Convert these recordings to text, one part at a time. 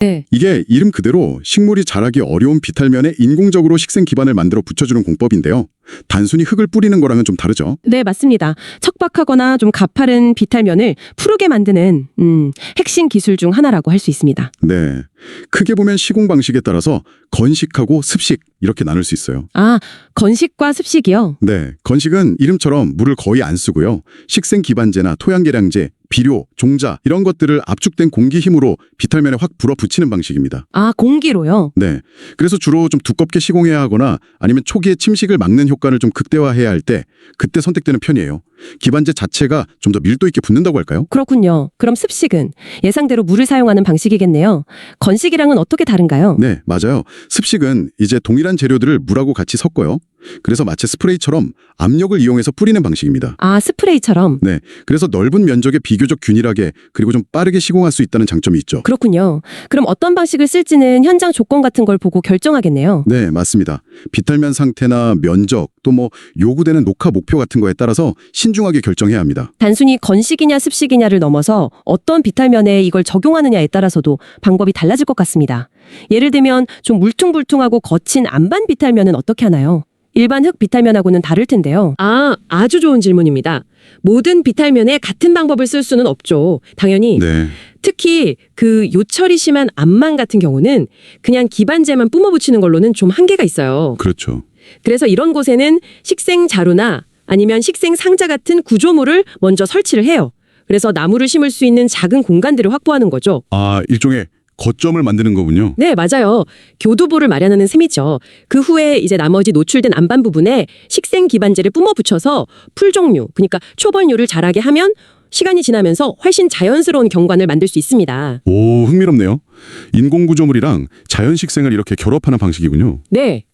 네. 이게 이름 그대로 식물이 자라기 어려운 비탈면에 인공적으로 식생 기반을 만들어 붙여주는 공법인데요. 단순히 흙을 뿌리는 거랑은 좀 다르죠. 네, 맞습니다. 척박하거나 좀 가파른 비탈면을 푸르게 만드는 음, 핵심 기술 중 하나라고 할 수 있습니다. 네. 크게 보면 시공 방식에 따라서 건식하고 습식 이렇게 나눌 수 있어요. 아, 건식과 습식이요. 네. 건식은 이름처럼 물을 거의 안 쓰고요. 식생 기반제나 토양 계량제, 비료, 종자 이런 것들을 압축된 공기 힘으로 비탈면에 확 불어붙이는 방식입니다. 아, 공기로요. 네. 그래서 주로 좀 두껍게 시공해야 하거나 아니면 초기에 침식을 막는 효과 를 좀 극대화해야 할 때 그때 선택되는 편이에요. 기반제 자체가 좀 더 밀도 있게 붙는다고 할까요? 그렇군요. 그럼 습식은 예상대로 물을 사용하는 방식이겠네요. 건식이랑은 어떻게 다른가요? 네, 맞아요. 습식은 이제 동일한 재료들을 물하고 같이 섞어요. 그래서 마치 스프레이처럼 압력을 이용해서 뿌리는 방식입니다. 아, 스프레이처럼. 네. 그래서 넓은 면적에 비교적 균일하게 그리고 좀 빠르게 시공할 수 있다는 장점이 있죠. 그렇군요. 그럼 어떤 방식을 쓸지는 현장 조건 같은 걸 보고 결정하겠네요. 네, 맞습니다. 비탈면 상태나 면적 또 뭐 요구되는 녹화 목표 같은 거에 따라서 신 중하게 결정해야 합니다. 단순히 건식이냐 습식이냐를 넘어서 어떤 비탈면에 이걸 적용하느냐에 따라서도 방법이 달라질 것 같습니다. 예를 들면 좀 물퉁불퉁하고 거친 안반 비탈면은 어떻게 하나요? 일반 흙 비탈면하고는 다를 텐데요. 아, 아주 좋은 질문입니다. 모든 비탈면에 같은 방법을 쓸 수는 없죠. 당연히 네. 특히 그 요철이 심한 암만 같은 경우는 그냥 기반제만 뿜어붙이는 걸로는 좀 한계가 있어요. 그렇죠. 그래서 이런 곳에는 식생 자루나 아니면 식생 상자 같은 구조물을 먼저 설치를 해요. 그래서 나무를 심을 수 있는 작은 공간들을 확보하는 거죠. 아, 일종의 거점을 만드는 거군요. 네, 맞아요. 교두보를 마련하는 셈이죠. 그 후에 이제 나머지 노출된 안반 부분에 식생 기반제를 뿜어 붙여서 풀 종류, 그러니까 초벌류를 자라게 하면 시간이 지나면서 훨씬 자연스러운 경관을 만들 수 있습니다. 오, 흥미롭네요. 인공 구조물이랑 자연 식생을 이렇게 결합하는 방식이군요. 네.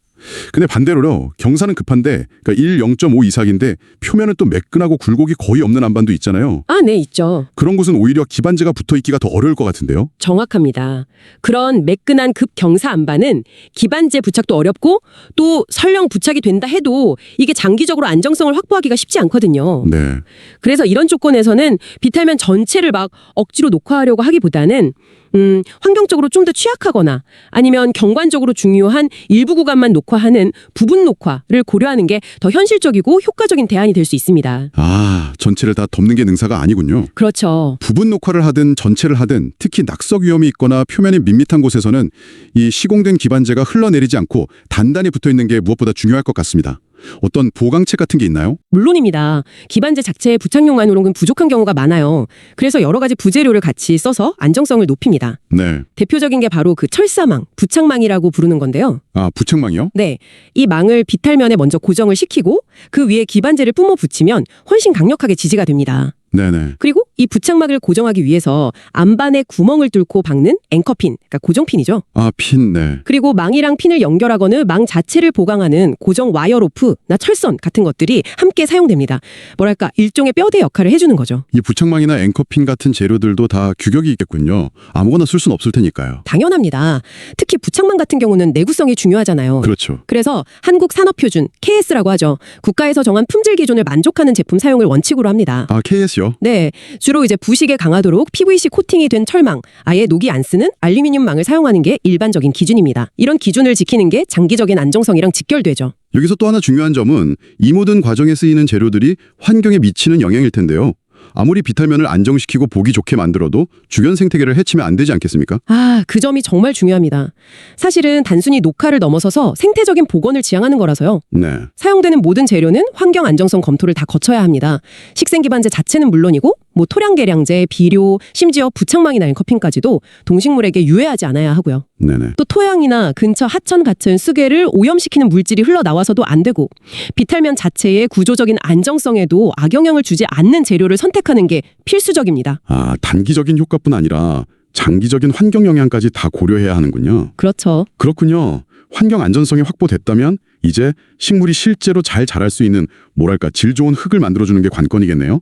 근데 반대로요. 경사는 급한데 그러니까 1 0.5 이상인데 표면은 또 매끈하고 굴곡이 거의 없는 안반도 있잖아요. 아, 네, 있죠. 그런 곳은 오히려 기반제가 붙어 있기가 더 어려울 것 같은데요. 정확합니다. 그런 매끈한 급경사 안반은 기반제 부착도 어렵고 또 설령 부착이 된다 해도 이게 장기적으로 안정성을 확보하기가 쉽지 않거든요. 네. 그래서 이런 조건에서는 비탈면 전체를 막 억지로 녹화하려고 하기보다는 음, 환경적으로 좀 더 취약하거나 아니면 경관적으로 중요한 일부 구간만 녹화하는 부분 녹화를 고려하는 게 더 현실적이고 효과적인 대안이 될 수 있습니다. 아, 전체를 다 덮는 게 능사가 아니군요. 그렇죠. 부분 녹화를 하든 전체를 하든 특히 낙석 위험이 있거나 표면이 밋밋한 곳에서는 이 시공된 기반제가 흘러내리지 않고 단단히 붙어 있는 게 무엇보다 중요할 것 같습니다. 어떤 보강책 같은 게 있나요? 물론입니다. 기반제 자체에 부착용만으로는 부족한 경우가 많아요. 그래서 여러 가지 부재료를 같이 써서 안정성을 높입니다. 네. 대표적인 게 바로 그 철사망, 부착망이라고 부르는 건데요. 아, 부착망이요? 네. 이 망을 비탈면에 먼저 고정을 시키고 그 위에 기반제를 뿜어 붙이면 훨씬 강력하게 지지가 됩니다. 네네. 그리고 이 부착막을 고정하기 위해서 안반에 구멍을 뚫고 박는 앵커핀, 그러니까 고정핀이죠. 아, 핀, 네. 그리고 망이랑 핀을 연결하거나 망 자체를 보강하는 고정 와이어 로프나 철선 같은 것들이 함께 사용됩니다. 뭐랄까 일종의 뼈대 역할을 해주는 거죠. 이 부착망이나 앵커핀 같은 재료들도 다 규격이 있겠군요. 아무거나 쓸 수는 없을 테니까요. 당연합니다. 특히 부착망 같은 경우는 내구성이 중요하잖아요. 그렇죠. 그래서 한국 산업 표준 KS라고 하죠. 국가에서 정한 품질 기준을 만족하는 제품 사용을 원칙으로 합니다. 아, KS요? 네, 주로 이제 부식에 강하도록 PVC 코팅이 된 철망, 아예 녹이 안 쓰는 알루미늄 망을 사용하는 게 일반적인 기준입니다. 이런 기준을 지키는 게 장기적인 안정성이랑 직결되죠. 여기서 또 하나 중요한 점은 이 모든 과정에 쓰이는 재료들이 환경에 미치는 영향일 텐데요. 아무리 비탈면을 안정시키고 보기 좋게 만들어도 주변 생태계를 해치면 안 되지 않겠습니까? 아, 그 점이 정말 중요합니다. 사실은 단순히 녹화를 넘어서서 생태적인 복원을 지향하는 거라서요. 네. 사용되는 모든 재료는 환경 안정성 검토를 다 거쳐야 합니다. 식생 기반제 자체는 물론이고 뭐 토량 계량제, 비료, 심지어 부착망이나 앵커핀까지도 동식물에게 유해하지 않아야 하고요. 네네. 또 토양이나 근처 하천 같은 수계를 오염시키는 물질이 흘러나와서도 안 되고 비탈면 자체의 구조적인 안정성에도 악영향을 주지 않는 재료를 선택하는 게 필수적입니다. 아, 단기적인 효과뿐 아니라 장기적인 환경 영향까지 다 고려해야 하는군요. 그렇죠. 그렇군요. 환경 안전성이 확보됐다면 이제 식물이 실제로 잘 자랄 수 있는 뭐랄까 질 좋은 흙을 만들어주는 게 관건이겠네요.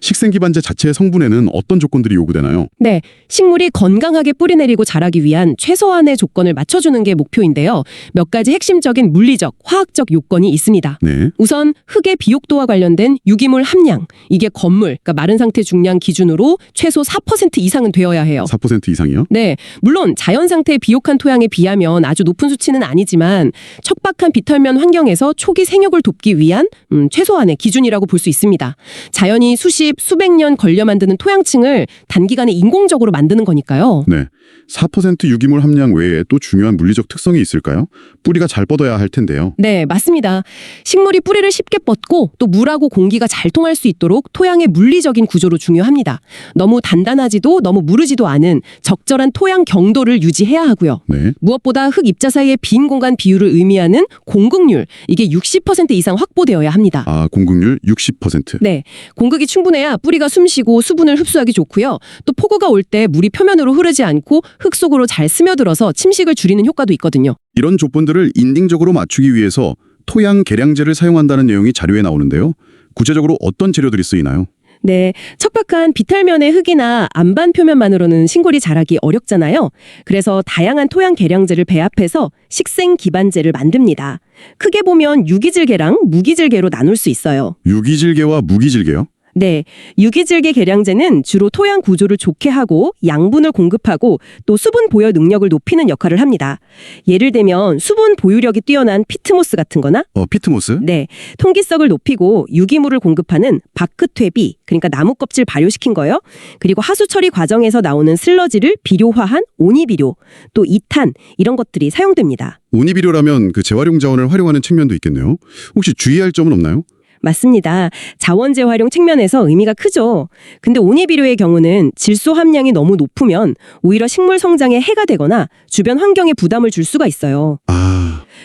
식생 기반제 자체의 성분에는 어떤 조건들이 요구되나요? 네, 식물이 건강하게 뿌리내리고 자라기 위한 최소한의 조건을 맞춰주는 게 목표인데요. 몇 가지 핵심적인 물리적, 화학적 요건이 있습니다. 네. 우선 흙의 비옥도와 관련된 유기물 함량, 이게 건물, 그러니까 마른 상태 중량 기준으로 최소 4% 이상은 되어야 해요. 4% 이상이요? 네, 물론 자연 상태의 비옥한 토양에 비하면 아주 높은 수치는 아니지만 척박한 비탈면 환경에서 초기 생육을 돕기 위한 음, 최소한의 기준이라고 볼 수 있습니다. 자연이 수 십, 수백 년 걸려 만드는 토양층을 단기간에 인공적으로 만드는 거니까요. 네. 4% 유기물 함량 외에 또 중요한 물리적 특성이 있을까요? 뿌리가 잘 뻗어야 할 텐데요. 네, 맞습니다. 식물이 뿌리를 쉽게 뻗고 또 물하고 공기가 잘 통할 수 있도록 토양의 물리적인 구조로 중요합니다. 너무 단단하지도 너무 무르지도 않은 적절한 토양 경도를 유지해야 하고요. 네. 무엇보다 흙 입자 사이의 빈 공간 비율을 의미하는 공극률, 이게 60% 이상 확보되어야 합니다. 아, 공급률 60%. 네. 공극이 충분해야 뿌리가 숨쉬고 수분을 흡수하기 좋고요. 또 폭우가 올 때 물이 표면으로 흐르지 않고 흙 속으로 잘 스며들어서 침식을 줄이는 효과도 있거든요. 이런 조건들을 인딩적으로 맞추기 위해서 토양 계량제를 사용한다는 내용이 자료에 나오는데요. 구체적으로 어떤 재료들이 쓰이나요? 네, 척박한 비탈면의 흙이나 안반 표면만으로는 신골이 자라기 어렵잖아요. 그래서 다양한 토양 계량제를 배합해서 식생 기반제를 만듭니다. 크게 보면 유기질계랑 무기질계로 나눌 수 있어요. 유기질계와 무기질계요? 네, 유기질계 계량제는 주로 토양 구조를 좋게 하고 양분을 공급하고 또 수분 보여 능력을 높이는 역할을 합니다. 예를 들면 수분 보유력이 뛰어난 피트모스 같은 거나 어, 피트모스? 네, 통기성을 높이고 유기물을 공급하는 바크퇴비, 그러니까 나무 껍질 발효시킨 거요. 그리고 하수 처리 과정에서 나오는 슬러지를 비료화한 오니비료, 또 이탄 이런 것들이 사용됩니다. 오니비료라면 그 재활용 자원을 활용하는 측면도 있겠네요. 혹시 주의할 점은 없나요? 맞습니다. 자원 재 활용 측면에서 의미가 크죠. 근데 오니비료의 경우는 질소 함량이 너무 높으면 오히려 식물 성장에 해가 되거나 주변 환경에 부담을 줄 수가 있어요. 아,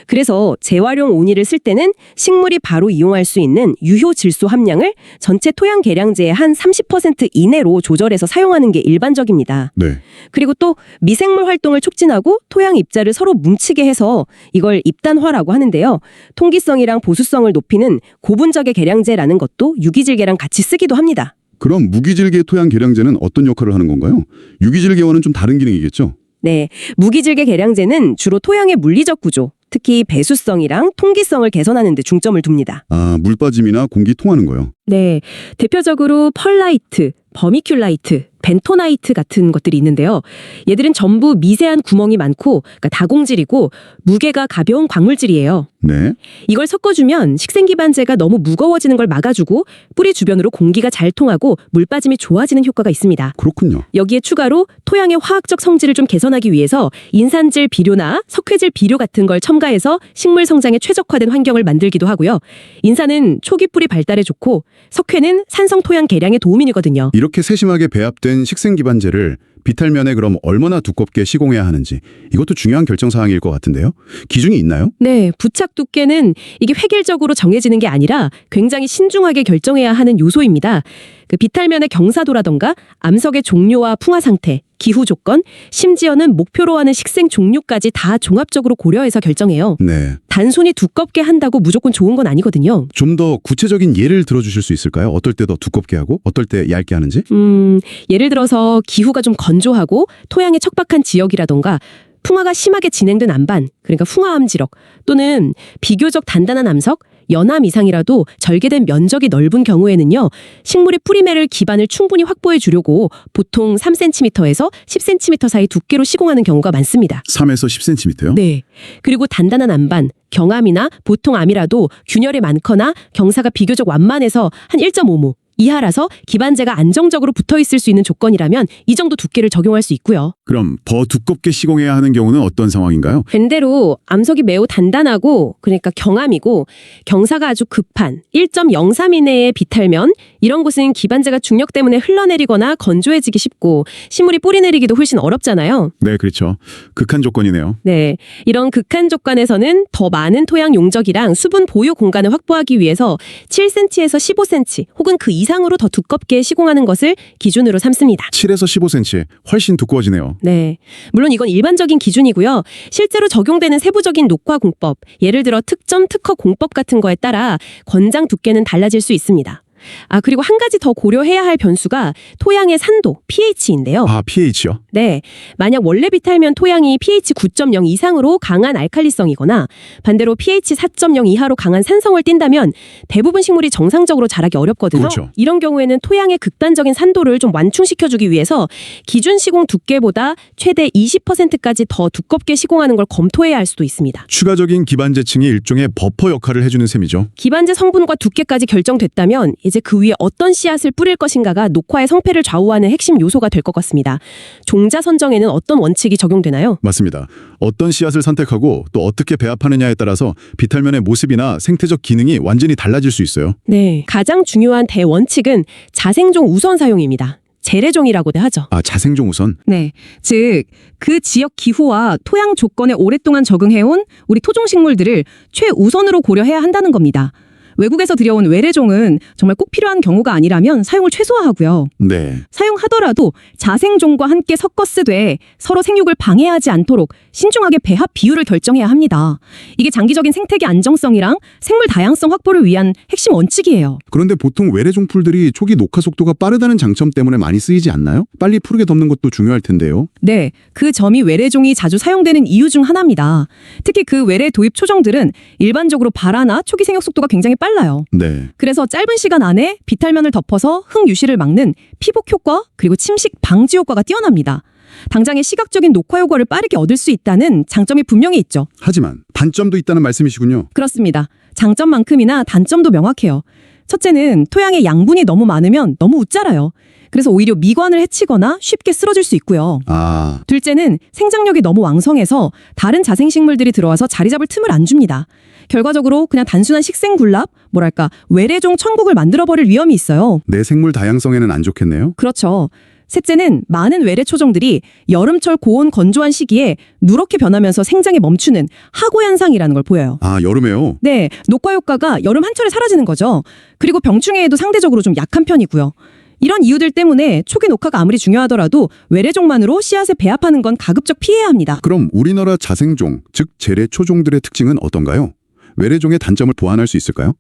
그래서 재활용 오니를 쓸 때는 식물이 바로 이용할 수 있는 유효 질소 함량을 전체 토양 계량제의 한 30% 이내로 조절해서 사용하는 게 일반적입니다. 네. 그리고 또 미생물 활동을 촉진하고 토양 입자를 서로 뭉치게 해서 이걸 입단화라고 하는데요. 통기성이랑 보수성을 높이는 고분적의 계량제라는 것도 유기질계랑 같이 쓰기도 합니다. 그럼 무기질계 토양 계량제는 어떤 역할을 하는 건가요? 유기질계와는 좀 다른 기능이겠죠? 네, 무기질계 계량제는 주로 토양의 물리적 구조, 특히 배수성이랑 통기성을 개선하는 데 중점을 둡니다. 아, 물 빠짐이나 공기 통하는 거요. 네, 대표적으로 펄라이트, 버미큘라이트, 벤토나이트 같은 것들이 있는데요. 얘들은 전부 미세한 구멍이 많고 그러니까 다공질이고 무게가 가벼운 광물질이에요. 네. 이걸 섞어주면 식생기반제가 너무 무거워지는 걸 막아주고 뿌리 주변으로 공기가 잘 통하고 물 빠짐이 좋아지는 효과가 있습니다. 그렇군요. 여기에 추가로 토양의 화학적 성질을 좀 개선하기 위해서 인산질 비료나 석회질 비료 같은 걸 첨가해서 식물 성장에 최적화된 환경을 만들기도 하고요. 인산은 초기 뿌리 발달에 좋고 석회는 산성 토양 개량에 도움이거든요. 이렇게 세심하게 배합된 식생 기반제를 비탈면에 그럼 얼마나 두껍게 시공해야 하는지 이것도 중요한 결정 사항일 것 같은데요. 기준이 있나요? 네, 부착 두께는 이게 획일적으로 정해지는 게 아니라 굉장히 신중하게 결정해야 하는 요소입니다. 그 비탈면의 경사도라던가 암석의 종류와 풍화 상태, 기후 조건, 심지어는 목표로 하는 식생 종류까지 다 종합적으로 고려해서 결정해요. 네. 단순히 두껍게 한다고 무조건 좋은 건 아니거든요. 좀 더 구체적인 예를 들어주실 수 있을까요? 어떨 때 더 두껍게 하고 어떨 때 얇게 하는지? 음, 예를 들어서 기후가 좀 건조하고 토양이 척박한 지역이라던가 풍화가 심하게 진행된 안반, 그러니까 풍화암 지역 또는 비교적 단단한 암석, 연암 이상이라도 절개된 면적이 넓은 경우에는요, 식물의 뿌리매를 기반을 충분히 확보해 주려고 보통 3cm에서 10cm 사이 두께로 시공하는 경우가 많습니다. 3에서 10cm요? 네. 그리고 단단한 안반, 경암이나 보통 암이라도 균열이 많거나 경사가 비교적 완만해서 한 1.5모 이하라서 기반제가 안정적으로 붙어 있을 수 있는 조건이라면 이 정도 두께를 적용할 수 있고요. 그럼 더 두껍게 시공해야 하는 경우는 어떤 상황인가요? 반대로 암석이 매우 단단하고 그러니까 경암이고 경사가 아주 급한 1.03 이내의 비탈면 이런 곳은 기반제가 중력 때문에 흘러내리거나 건조해지기 쉽고 식물이 뿌리 내리기도 훨씬 어렵잖아요. 네, 그렇죠. 극한 조건이네요. 네. 이런 극한 조건에서는 더 많은 토양 용적이랑 수분 보유 공간을 확보하기 위해서 7cm에서 15cm 혹은 그 이상으로 더 두껍게 시공하는 것을 기준으로 삼습니다. 7에서 15cm 훨씬 두꺼워지네요. 네. 물론 이건 일반적인 기준이고요. 실제로 적용되는 세부적인 녹화 공법, 예를 들어 특점 특허 공법 같은 거에 따라 권장 두께는 달라질 수 있습니다. 아, 그리고 한 가지 더 고려해야 할 변수가 토양의 산도, pH인데요. 아, pH요? 네. 만약 원래 비탈면 토양이 pH 9.0 이상으로 강한 알칼리성이거나 반대로 pH 4.0 이하로 강한 산성을 띈다면 대부분 식물이 정상적으로 자라기 어렵거든요. 그렇죠. 이런 경우에는 토양의 극단적인 산도를 좀 완충시켜주기 위해서 기준 시공 두께보다 최대 20%까지 더 두껍게 시공하는 걸 검토해야 할 수도 있습니다. 추가적인 기반재층이 일종의 버퍼 역할을 해주는 셈이죠. 기반제 성분과 두께까지 결정됐다면 이제 그 위에 어떤 씨앗을 뿌릴 것인가가 녹화의 성패를 좌우하는 핵심 요소가 될 것 같습니다. 종자 선정에는 어떤 원칙이 적용되나요? 맞습니다. 어떤 씨앗을 선택하고 또 어떻게 배합하느냐에 따라서 비탈면의 모습이나 생태적 기능이 완전히 달라질 수 있어요. 네. 가장 중요한 대원칙은 자생종 우선 사용입니다. 재래종이라고도 하죠. 아, 자생종 우선? 네. 즉, 그 지역 기후와 토양 조건에 오랫동안 적응해온 우리 토종식물들을 최우선으로 고려해야 한다는 겁니다. 외국에서 들여온 외래종은 정말 꼭 필요한 경우가 아니라면 사용을 최소화하고요. 네. 사용하더라도 자생종과 함께 섞어 쓰되 서로 생육을 방해하지 않도록 신중하게 배합 비율을 결정해야 합니다. 이게 장기적인 생태계 안정성이랑 생물 다양성 확보를 위한 핵심 원칙이에요. 그런데 보통 외래종 풀들이 초기 녹화 속도가 빠르다는 장점 때문에 많이 쓰이지 않나요? 빨리 푸르게 덮는 것도 중요할 텐데요. 네, 그 점이 외래종이 자주 사용되는 이유 중 하나입니다. 특히 그 외래 도입 초종들은 일반적으로 발화나 초기 생육 속도가 굉장히 빨라 요. 네. 그래서 짧은 시간 안에 비탈면을 덮어서 흙 유실을 막는 피복 효과 그리고 침식 방지 효과가 뛰어납니다. 당장의 시각적인 녹화 효과를 빠르게 얻을 수 있다는 장점이 분명히 있죠. 하지만 단점도 있다는 말씀이시군요. 그렇습니다. 장점만큼이나 단점도 명확해요. 첫째는 토양에 양분이 너무 많으면 너무 웃자라요. 그래서 오히려 미관을 해치거나 쉽게 쓰러질 수 있고요. 아, 둘째는 생장력이 너무 왕성해서 다른 자생식물들이 들어와서 자리 잡을 틈을 안 줍니다. 결과적으로 그냥 단순한 식생군랍, 뭐랄까 외래종 천국을 만들어버릴 위험이 있어요. 내 생물 다양성에는 안 좋겠네요. 그렇죠. 셋째는 많은 외래 초종들이 여름철 고온 건조한 시기에 누렇게 변하면서 생장에 멈추는 하고 현상이라는 걸 보여요. 아, 여름에요? 네, 녹화 효과가 여름 한철에 사라지는 거죠. 그리고 병충해에도 상대적으로 좀 약한 편이고요. 이런 이유들 때문에 초기 녹화가 아무리 중요하더라도 외래종만으로 씨앗에 배합하는 건 가급적 피해야 합니다. 그럼 우리나라 자생종, 즉 재래 초종들의 특징은 어떤가요? 외래종의 단점을 보완할 수 있을까요?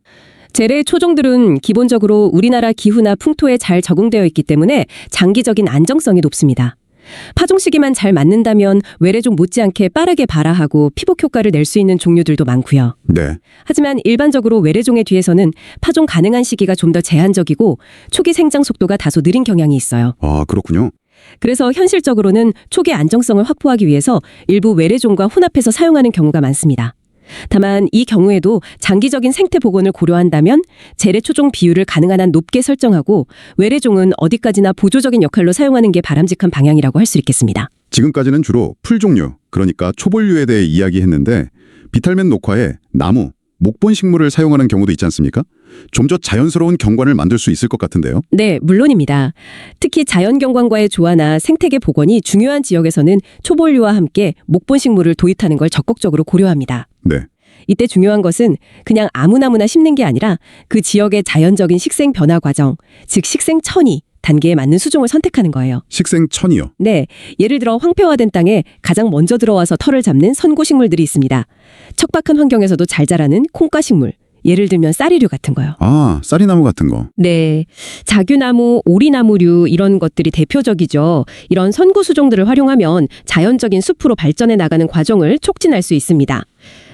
재래 초종들은 기본적으로 우리나라 기후나 풍토에 잘 적응되어 있기 때문에 장기적인 안정성이 높습니다. 파종 시기만 잘 맞는다면 외래종 못지않게 빠르게 발화하고 피복 효과를 낼 수 있는 종류들도 많고요. 네. 하지만 일반적으로 외래종의 뒤에서는 파종 가능한 시기가 좀 더 제한적이고 초기 생장 속도가 다소 느린 경향이 있어요. 아, 그렇군요. 그래서 현실적으로는 초기 안정성을 확보하기 위해서 일부 외래종과 혼합해서 사용하는 경우가 많습니다. 다만 이 경우에도 장기적인 생태 복원을 고려한다면 재래 초종 비율을 가능한 한 높게 설정하고 외래종은 어디까지나 보조적인 역할로 사용하는 게 바람직한 방향이라고 할 수 있겠습니다. 지금까지는 주로 풀 종류, 그러니까 초벌류에 대해 이야기했는데 비탈면 녹화에 나무, 목본 식물을 사용하는 경우도 있지 않습니까? 좀 더 자연스러운 경관을 만들 수 있을 것 같은데요. 네, 물론입니다. 특히 자연 경관과의 조화나 생태계 복원이 중요한 지역에서는 초벌류와 함께 목본 식물을 도입하는 걸 적극적으로 고려합니다. 네. 이때 중요한 것은 그냥 아무나무나 심는 게 아니라 그 지역의 자연적인 식생 변화 과정, 즉 식생 천이 단계에 맞는 수종을 선택하는 거예요. 식생 천이요. 네, 예를 들어 황폐화된 땅에 가장 먼저 들어와서 털을 잡는 선고식물들이 있습니다. 척박한 환경에서도 잘 자라는 콩가식물, 예를 들면 쌀이류 같은 거요. 아, 쌀이나무 같은 거. 네. 자규나무, 오리나무류 이런 것들이 대표적이죠. 이런 선구 수종들을 활용하면 자연적인 숲으로 발전해 나가는 과정을 촉진할 수 있습니다.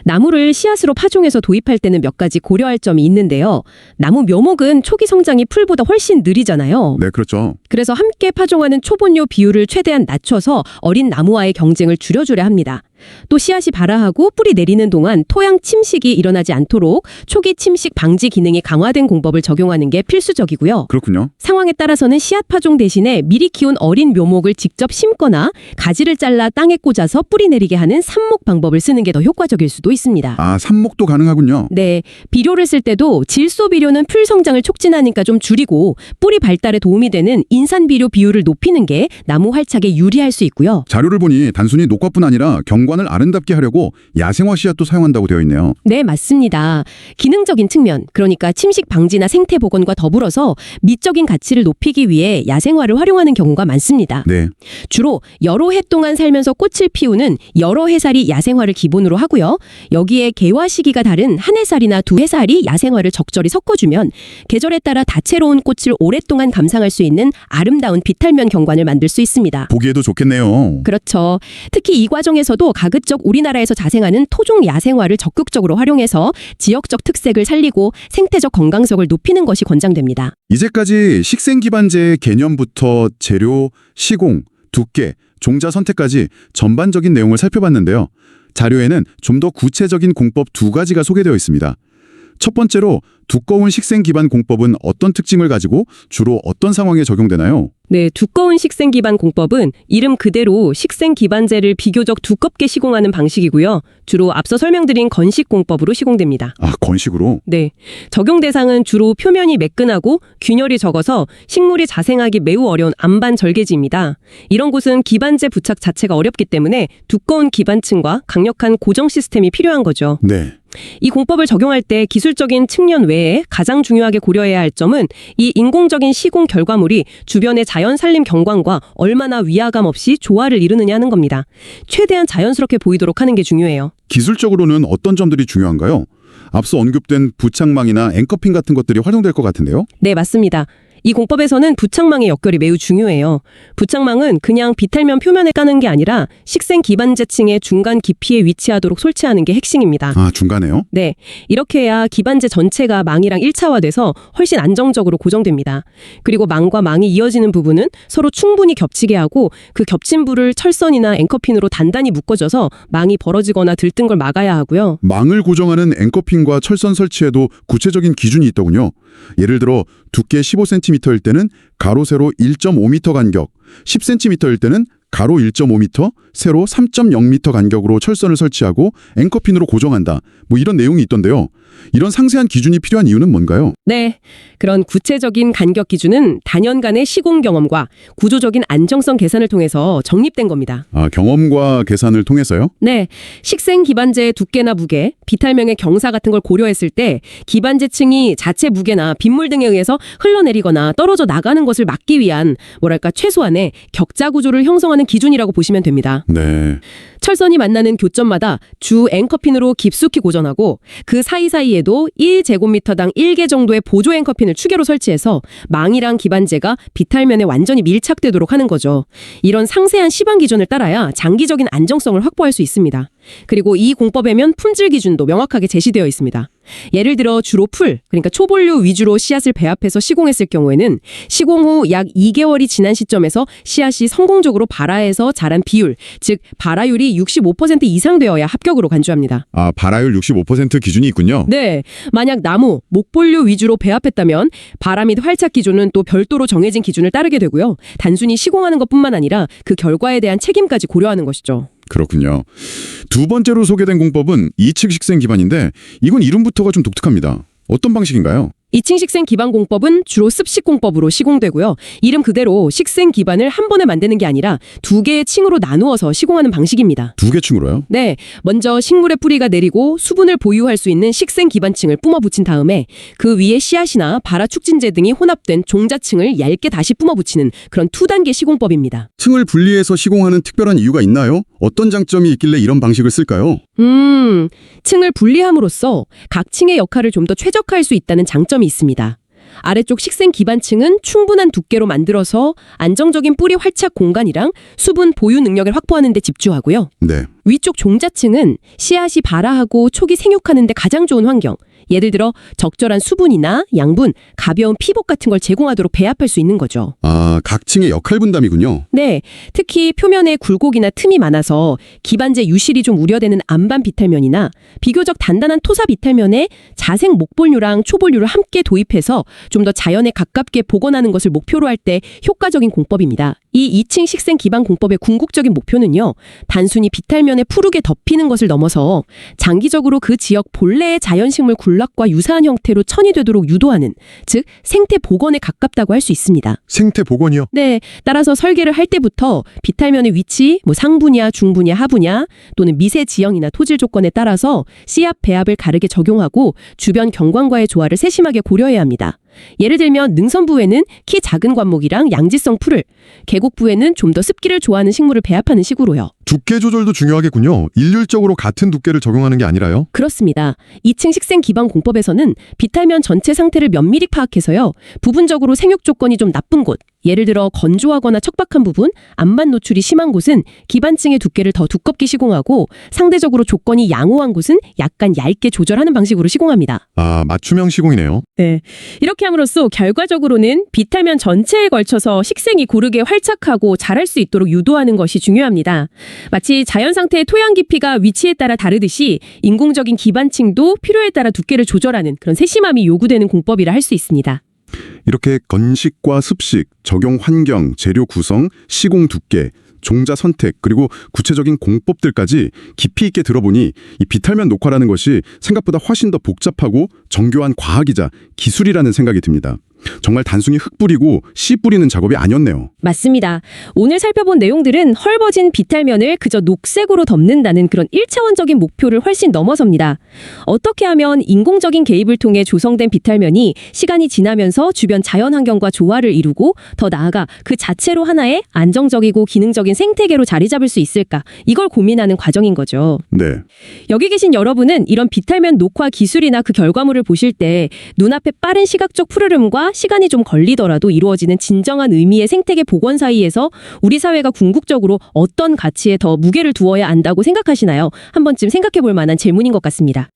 나무를 씨앗으로 파종해서 도입할 때는 몇 가지 고려할 점이 있는데요. 나무 묘목은 초기 성장이 풀보다 훨씬 느리잖아요. 네, 그렇죠. 그래서 함께 파종하는 초본료 비율을 최대한 낮춰서 어린 나무와의 경쟁을 줄여주려 합니다. 또 씨앗이 발화하고 뿌리 내리는 동안 토양 침식이 일어나지 않도록 초기 침식 방지 기능이 강화된 공법을 적용하는 게 필수적이고요. 그렇군요. 상황에 따라서는 씨앗 파종 대신에 미리 키운 어린 묘목을 직접 심거나 가지를 잘라 땅에 꽂아서 뿌리 내리게 하는 삽목 방법을 쓰는 게 더 효과적일 수도 있습니다. 아, 삽목도 가능하군요. 네, 비료를 쓸 때도 질소 비료는 풀 성장을 촉진하니까 좀 줄이고 뿌리 발달에 도움이 되는 인산 비료 비율을 높이는 게 나무 활착에 유리할 수 있고요. 자료를 보니 단순히 녹화뿐 아니라 경관 景관을 아름답게 하려고 야생화 씨앗도 사용한다고 되어 있네요. 네, 맞습니다. 기능적인 측면, 그러니까 침식 방지나 생태 복원과 더불어서 미적인 가치를 높이기 위해 야생화를 활용하는 경우가 많습니다. 네. 주로 여러 해 동안 살면서 꽃을 피우는 여러 해살이 야생화를 기본으로 하고요. 여기에 개화 시기가 다른 한 해살이나 두 해살이 야생화를 적절히 섞어주면 계절에 따라 다채로운 꽃을 오랫동안 감상할 수 있는 아름다운 비탈면 경관을 만들 수 있습니다. 보기에도 좋겠네요. 그렇죠. 특히 이 과정에서도 가급적 우리나라에서 자생하는 토종 야생화를 적극적으로 활용해서 지역적 특색을 살리고 생태적 건강성을 높이는 것이 권장됩니다. 이제까지 식생 기반제의 개념부터 재료, 시공, 두께, 종자 선택까지 전반적인 내용을 살펴봤는데요. 자료에는 좀 더 구체적인 공법 두 가지가 소개되어 있습니다. 첫 번째로 두꺼운 식생 기반 공법은 어떤 특징을 가지고 주로 어떤 상황에 적용되나요? 네, 두꺼운 식생 기반 공법은 이름 그대로 식생 기반제를 비교적 두껍게 시공하는 방식이고요. 주로 앞서 설명드린 건식 공법으로 시공됩니다. 아, 건식으로? 네. 적용 대상은 주로 표면이 매끈하고 균열이 적어서 식물이 자생하기 매우 어려운 안반 절개지입니다. 이런 곳은 기반제 부착 자체가 어렵기 때문에 두꺼운 기반층과 강력한 고정 시스템이 필요한 거죠. 네. 이 공법을 적용할 때 기술적인 측면 외에 가장 중요하게 고려해야 할 점은 이 인공적인 시공 결과물이 주변의 자연 산림 경관과 얼마나 위화감 없이 조화를 이루느냐 하는 겁니다. 최대한 자연스럽게 보이도록 하는 게 중요해요. 기술적으로는 어떤 점들이 중요한가요? 앞서 언급된 부착망이나 앵커핀 같은 것들이 활용될 것 같은데요? 네, 맞습니다. 이 공법에서는 부착망의 역할이 매우 중요해요. 부착망은 그냥 비탈면 표면에 까는 게 아니라 식생 기반제층의 중간 깊이에 위치하도록 설치하는 게 핵심입니다. 아, 중간에요? 네. 이렇게 해야 기반제 전체가 망이랑 일차화돼서 훨씬 안정적으로 고정됩니다. 그리고 망과 망이 이어지는 부분은 서로 충분히 겹치게 하고 그 겹친 부를 철선이나 앵커핀으로 단단히 묶어줘서 망이 벌어지거나 들뜬 걸 막아야 하고요. 망을 고정하는 앵커핀과 철선 설치에도 구체적인 기준이 있더군요. 예를 들어 두께 15cm 일 때는 가로 세로 1.5m 간격, 10cm일 때는 가로 1.5m, 세로 3.0m 간격으로 철선을 설치하고 앵커핀으로 고정한다. 뭐 이런 내용이 있던데요. 이런 상세한 기준이 필요한 이유는 뭔가요? 네. 그런 구체적인 간격 기준은 단연간의 시공 경험과 구조적인 안정성 계산을 통해서 정립된 겁니다. 아, 경험과 계산을 통해서요? 네. 식생 기반제의 두께나 무게, 비탈명의 경사 같은 걸 고려했을 때 기반제층이 자체 무게나 빗물 등에 의해서 흘러내리거나 떨어져 나가는 것을 막기 위한 뭐랄까 최소한의 격자 구조를 형성하는 기준이라고 보시면 됩니다. 네. 철선이 만나는 교점마다 주 앵커핀으로 깊숙이 고정하고 그 사이사이 에도 1제곱미터당 1개 정도의 보조 앵커핀을 추계로 설치해서 망이랑 기반제가 비탈면에 완전히 밀착되도록 하는 거죠. 이런 상세한 시방 기준을 따라야 장기적인 안정성을 확보할 수 있습니다. 그리고 이 공법에면 품질 기준도 명확하게 제시되어 있습니다. 예를 들어 주로 풀, 그러니까 초본류 위주로 씨앗을 배합해서 시공했을 경우에는 시공 후 약 2개월이 지난 시점에서 씨앗이 성공적으로 발화해서 자란 비율, 즉 발화율이 65% 이상 되어야 합격으로 간주합니다. 아, 발화율 65% 기준이 있군요. 네, 만약 나무, 목본류 위주로 배합했다면 발화 및 활착 기준은 또 별도로 정해진 기준을 따르게 되고요. 단순히 시공하는 것뿐만 아니라 그 결과에 대한 책임까지 고려하는 것이죠. 그렇군요. 두 번째로 소개된 공법은 이측 식생 기반인데 이건 이름부터가 좀 독특합니다. 어떤 방식인가요? 2층 식생 기반 공법은 주로 습식 공법으로 시공되고요. 이름 그대로 식생 기반을 한 번에 만드는 게 아니라 두 개의 층으로 나누어서 시공하는 방식입니다. 두 개 층으로요? 네, 먼저 식물의 뿌리가 내리고 수분을 보유할 수 있는 식생 기반층을 뿜어 붙인 다음에 그 위에 씨앗이나 발화 축진제 등이 혼합된 종자층을 얇게 다시 뿜어 붙이는 그런 투 단계 시공법입니다. 층을 분리해서 시공하는 특별한 이유가 있나요? 어떤 장점이 있길래 이런 방식을 쓸까요? 음, 층을 분리함으로써 각 층의 역할을 좀 더 최적화할 수 있다는 장점이 있습니다. 아래쪽 식생 기반층은 충분한 두께로 만들어서 안정적인 뿌리 활착 공간이랑 수분 보유 능력을 확보하는 데 집중하고요. 네. 위쪽 종자층은 씨앗이 발화하고 촉이 생육하는 데 가장 좋은 환경, 예를 들어 적절한 수분이나 양분, 가벼운 피복 같은 걸 제공하도록 배합할 수 있는 거죠. 아, 각 층의 역할 분담이군요. 네, 특히 표면에 굴곡이나 틈이 많아서 기반제 유실이 좀 우려되는 안반 비탈면이나 비교적 단단한 토사 비탈면에 자생 목볼류랑 초볼류를 함께 도입해서 좀 더 자연에 가깝게 복원하는 것을 목표로 할 때 효과적인 공법입니다. 이 2층 식생 기반 공법의 궁극적인 목표는요, 단순히 비탈면에 푸르게 덮이는 것을 넘어서 장기적으로 그 지역 본래의 자연식물 굴 몰락과 유사한 형태로 천이 되도록 유도하는, 즉 생태 복원에 가깝다고 할 수 있습니다. 생태 복원이요? 네, 따라서 설계를 할 때부터 비탈면의 위치, 뭐 상부냐, 중부냐, 하부냐, 또는 미세 지형이나 토질 조건에 따라서 씨압, 배압을 가르게 적용하고 주변 경관과의 조화를 세심하게 고려해야 합니다. 예를 들면 능선부에는 키 작은 관목이랑 양지성 풀을, 계곡부에는 좀 더 습기를 좋아하는 식물을 배합하는 식으로요. 두께 조절도 중요하겠군요. 일률적으로 같은 두께를 적용하는 게 아니라요. 그렇습니다. 2층 식생 기반 공법에서는 비탈면 전체 상태를 면밀히 파악해서요. 부분적으로 생육 조건이 좀 나쁜 곳, 예를 들어 건조하거나 척박한 부분, 암만 노출이 심한 곳은 기반층의 두께를 더 두껍게 시공하고 상대적으로 조건이 양호한 곳은 약간 얇게 조절하는 방식으로 시공합니다. 아, 맞춤형 시공이네요. 네. 이렇게 함으로써 결과적으로는 비탈면 전체에 걸쳐서 식생이 고르게 활착하고 자랄 수 있도록 유도하는 것이 중요합니다. 마치 자연 상태의 토양 깊이가 위치에 따라 다르듯이 인공적인 기반층도 필요에 따라 두께를 조절하는 그런 세심함이 요구되는 공법이라 할 수 있습니다. 이렇게 건식과 습식, 적용 환경, 재료 구성, 시공 두께, 종자 선택, 그리고 구체적인 공법들까지 깊이 있게 들어보니 이 비탈면 녹화라는 것이 생각보다 훨씬 더 복잡하고 정교한 과학이자 기술이라는 생각이 듭니다. 정말 단순히 흙 뿌리고 씨 뿌리는 작업이 아니었네요. 맞습니다. 오늘 살펴본 내용들은 헐버진 비탈면을 그저 녹색으로 덮는다는 그런 1차원적인 목표를 훨씬 넘어섭니다. 어떻게 하면 인공적인 개입을 통해 조성된 비탈면이 시간이 지나면서 주변 자연 환경과 조화를 이루고 더 나아가 그 자체로 하나의 안정적이고 기능적인 생태계로 자리 잡을 수 있을까? 이걸 고민하는 과정인 거죠. 네. 여기 계신 여러분은 이런 비탈면 녹화 기술이나 그 결과물을 보실 때 눈앞에 빠른 시각적 푸르름과 시간이 좀 걸리더라도 이루어지는 진정한 의미의 생태계 복원 사이에서 우리 사회가 궁극적으로 어떤 가치에 더 무게를 두어야 한다고 생각하시나요? 한 번쯤 생각해 볼 만한 질문인 것 같습니다.